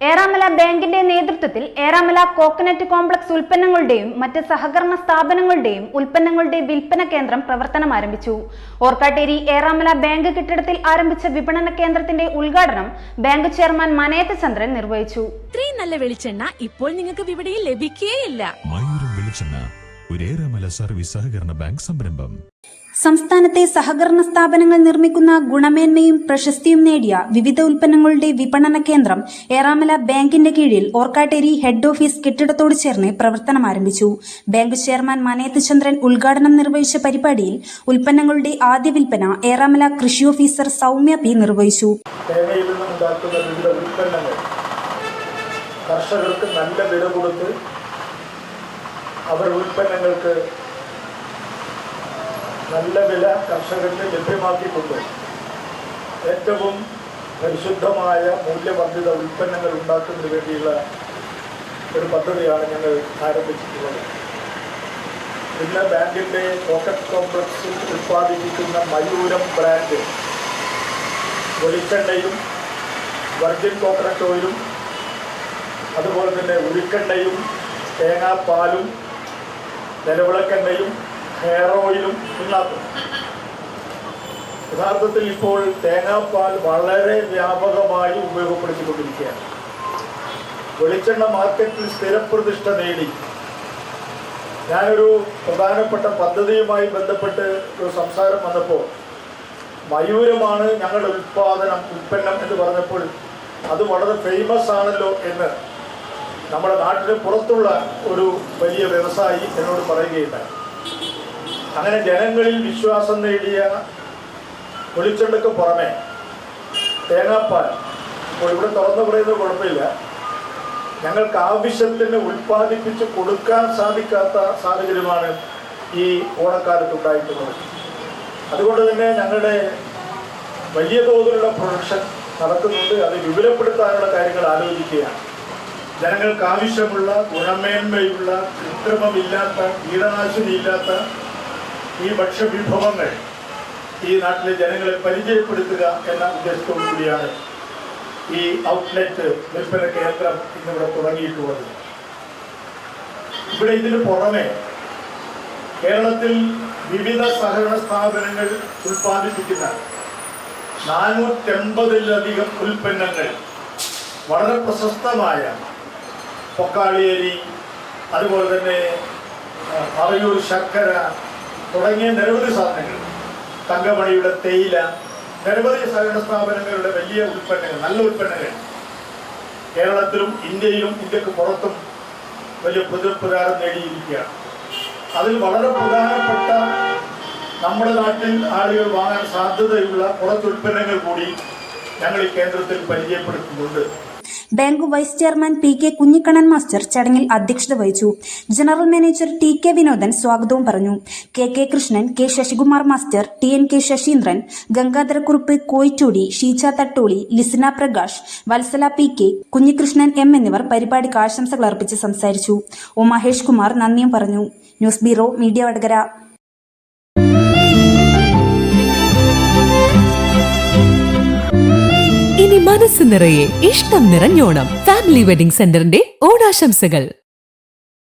ഏറാമല ബാങ്കിന്റെ നേതൃത്വത്തിൽ Eramala coconut complex ഉൽപ്പന്നങ്ങളുടെയും മറ്റ് സഹകരണ സ്ഥാപനങ്ങളുടെയും ഉൽപ്പന്നങ്ങളുടെ വിൽപ്പന കേന്ദ്രം പ്രവർത്തനം ആരംഭിച്ചു. ഓർക്കാട്ടേരി ഏറാമല ബാങ്ക് കെട്ടിടത്തിൽ ആരംഭിച്ച വിപണന കേന്ദ്രത്തിന്റെ ഉദ്ഘാടനം ബാങ്ക് ചെയർമാൻ മനയത്ത് ചന്ദ്രൻ നിർവഹിച്ചു. ഇത്രയും നല്ല വെളിച്ചെണ്ണ ഇപ്പോൾ നിങ്ങൾക്ക് വിപണിയിൽ ലഭിക്കുകയില്ല മയൂരം വെളിച്ചെണ്ണ ഒരു ഏറെമല സർവീസ് സഹകരണ ബാങ്ക് സംരംഭം. സംസ്ഥാനത്തെ സഹകരണ സ്ഥാപനങ്ങൾ നിർമ്മിക്കുന്ന ഗുണമേന്മയും പ്രശസ്തിയും നേടിയ വിവിധ ഉൽപ്പന്നങ്ങളുടെ വിപണന കേന്ദ്രം ഏറാമല ബാങ്കിന്റെ കീഴിൽ ഓർക്കാട്ടേരി ഹെഡ് ഓഫീസ് കെട്ടിടത്തോട് ചേർന്ന് പ്രവർത്തനം ആരംഭിച്ചു. ബാങ്ക് ചെയർമാൻ മനേത്ത് ചന്ദ്രൻ ഉദ്ഘാടനം നിർവഹിച്ച പരിപാടിയിൽ ഉൽപ്പന്നങ്ങളുടെ ആദ്യ വിൽപ്പന ഏറാമല കൃഷി ഓഫീസർ സൗമ്യ പി നിർവഹിച്ചു. കർഷകർക്ക് നല്ല വില കൊടുത്ത് അവർ ഉൽപ്പന്നങ്ങൾക്ക് നല്ല വില കർഷകർക്ക് ലഭ്യമാക്കിക്കൊണ്ട് ഏറ്റവും പരിശുദ്ധമായ മൂല്യവർദ്ധിത ഉൽപ്പന്നങ്ങൾ ഉണ്ടാക്കുന്നതിന് വേണ്ടിയുള്ള ഒരു പദ്ധതിയാണ് ഞങ്ങൾ ആരംഭിച്ചിട്ടുള്ളത്. ഇന്ന് ബാങ്കിന്റെ പോക്കറ്റ് കോംപ്ലക്സിൽ ഉൽപ്പാദിപ്പിക്കുന്ന മയൂരം ബ്രാൻഡ് വെളിച്ചെണ്ണയും വർജിൻ കോക്കനട്ട് ഓയിലും അതുപോലെ തന്നെ ഉരുക്കെണ്ണയും തേങ്ങാപ്പാലും നിലവിളക്കെണ്ണയും ഹെയർ ഓയിലും ഉണ്ടാക്കും യഥാർത്ഥത്തിൽ ഇപ്പോൾ തേങ്ങാപ്പാൽ വളരെ വ്യാപകമായി ഉപയോഗപ്പെടുത്തിക്കൊണ്ടിരിക്കുകയാണ്. വെളിച്ചെണ്ണ മാർക്കറ്റിൽ സ്ഥിരപ്രതിഷ്ഠ നേടി. ഞാനൊരു പ്രധാനപ്പെട്ട പദ്ധതിയുമായി ബന്ധപ്പെട്ട് ഒരു സംസാരം വന്നപ്പോൾ മയൂരമാണ് ഞങ്ങളുടെ ഉൽപാദനം ഉൽപ്പന്നം എന്ന് പറഞ്ഞപ്പോൾ അത് വളരെ ഫേമസ് ആണല്ലോ എന്ന് നമ്മുടെ നാട്ടിന് പുറത്തുള്ള ഒരു വലിയ വ്യവസായി എന്നോട് പറയുകയുണ്ടായി. അങ്ങനെ ജനങ്ങളിൽ വിശ്വാസം നേടിയ വെളിച്ചെണ്ണയ്ക്ക് പുറമെ തേങ്ങാപ്പാൽ. അപ്പോൾ ഇവിടെ തുറന്നു പറയുന്നത് കുഴപ്പമില്ല. ഞങ്ങൾക്ക് ആവശ്യത്തിന് ഉൽപ്പാദിപ്പിച്ച് കൊടുക്കാൻ സാധിക്കാത്ത സാഹചര്യമാണ് ഈ ഓണക്കാലത്ത് ഉണ്ടായിട്ടുള്ളത് അതുകൊണ്ട് തന്നെ ഞങ്ങളുടെ വലിയ തോതിലുള്ള പ്രൊഡക്ഷൻ നടക്കുന്നുണ്ട്. അത് വിപുലപ്പെടുത്താനുള്ള കാര്യങ്ങൾ ആലോചിക്കുകയാണ്. ജനങ്ങൾക്ക് ആവശ്യമുള്ള ഗുണമേന്മയുള്ള കൃത്രിമമില്ലാത്ത കീടനാശിനിയില്ലാത്ത ഈ ഭക്ഷ്യവിഭവങ്ങൾ ഈ നാട്ടിലെ ജനങ്ങളെ പരിചയപ്പെടുത്തുക എന്ന ഉദ്ദേശത്തോടു കൂടിയാണ് ഈ ഔട്ട്ലെറ്റ് വിൽപ്പന കേന്ദ്രം ഇന്നിവിടെ തുടങ്ങിയിട്ടുള്ളത്. ഇവിടെ ഇതിന് പുറമെ കേരളത്തിൽ വിവിധ സഹകരണ സ്ഥാപനങ്ങൾ ഉൽപ്പാദിപ്പിക്കുന്ന നാനൂറ്റമ്പതിലധികം ഉൽപ്പന്നങ്ങൾ വളരെ പ്രശസ്തമായ പൊക്കാളിയരി അതുപോലെ തന്നെ പറയൂർ ശർക്കര തുടങ്ങിയ നിരവധി സാധനങ്ങൾ. തങ്കമണിയുടെ തേയില നിരവധി സഹകരണ സ്ഥാപനങ്ങളുടെ വലിയ ഉൽപ്പന്നങ്ങൾ നല്ല ഉൽപ്പന്നങ്ങൾ. കേരളത്തിലും ഇന്ത്യയിലും ഇന്ത്യയ്ക്ക് പുറത്തും വലിയ പുനഃപ്രകാരം നേടിയിരിക്കുകയാണ്. അതിൽ വളരെ പ്രധാനപ്പെട്ട നമ്മുടെ നാട്ടിൽ ആളുകൾ വാങ്ങാൻ സാധ്യതയുള്ള കുറച്ച് ഉൽപ്പന്നങ്ങൾ കൂടി ഞങ്ങൾ ഈ കേന്ദ്രത്തിൽ പരിചയപ്പെടുത്തുന്നുണ്ട്. Bank vice chairman P K Kunhikannan master ചടങ്ങിൽ അധ്യക്ഷത വഹിച്ചു. General manager T K Vinodan സ്വാഗതവും പറഞ്ഞു. K K Krishnan K Sasikumar master T N K Sasheendran Gangadharakurup Koyichudi Sheeja Thattoli Lisna Prakash Vatsala P K Kunhikrishnan M എന്നിവർ പരിപാടിക്ക് ആശംസകൾ അർപ്പിച്ച് സംസാരിച്ചു. ഒ മഹേഷ് കുമാർ നന്ദിയും പറഞ്ഞു. News bureau media Vadakara. ഇനി മനസ്സ് നിറയെ ഇഷ്ടം നിറഞ്ഞോണം. ഫാമിലി വെഡിംഗ് സെന്ററിന്റെ ഓണാശംസകൾ.